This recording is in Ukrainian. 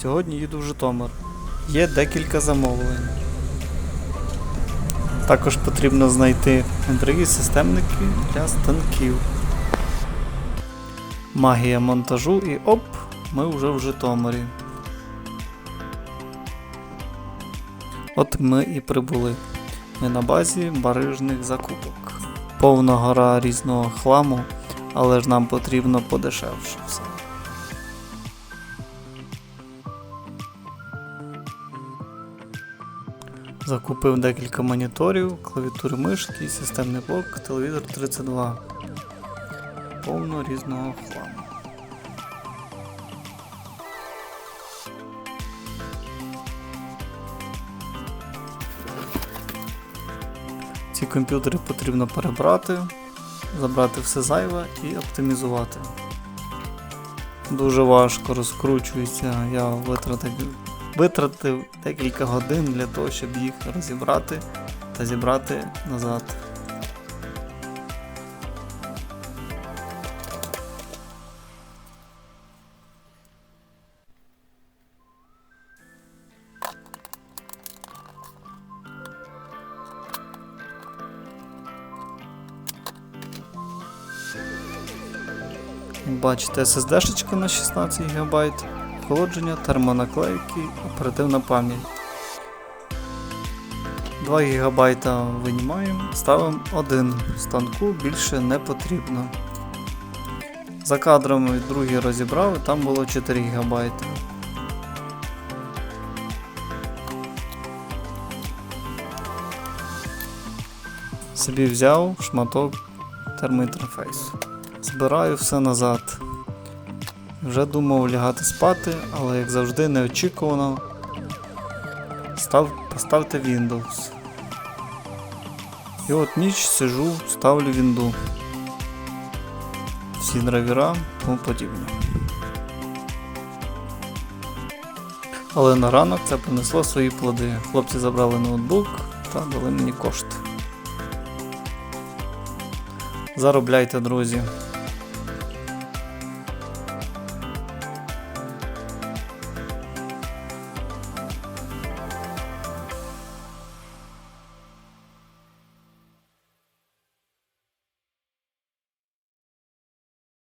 Сьогодні їду в Житомир. Є декілька замовлень. Також потрібно знайти дорогі системники для станків. Магія монтажу і оп, ми вже в Житомирі. От ми і прибули. Ми на базі барижних закупок. Повна гора різного хламу, але ж нам потрібно подешевше все. Закупив декілька моніторів, клавіатури мишки, системний блок, телевізор 32. Повно різного хламу. Ці комп'ютери потрібно перебрати, забрати все зайве і оптимізувати. Дуже важко розкручується, я витратив, витратив декілька годин для того, щоб їх розібрати та зібрати назад. Бачите, SSD-шечка на 16 ГБ, охолодження, термонаклейки, оперативна пам'ять. 2 ГБ винімаємо, ставимо один. Станку більше не потрібно. За кадрами другий розібрав, там було 4 ГБ. Собі взяв шматок термоінтерфейсу. Збираю все назад. Вже думав лягати спати, але як завжди неочікувано. Став, поставте Windows. І от ніч сижу, ставлю Windows. Всі драйвера, тому подібне. Але на ранок це принесло свої плоди. Хлопці забрали ноутбук та дали мені кошти. Заробляйте, друзі.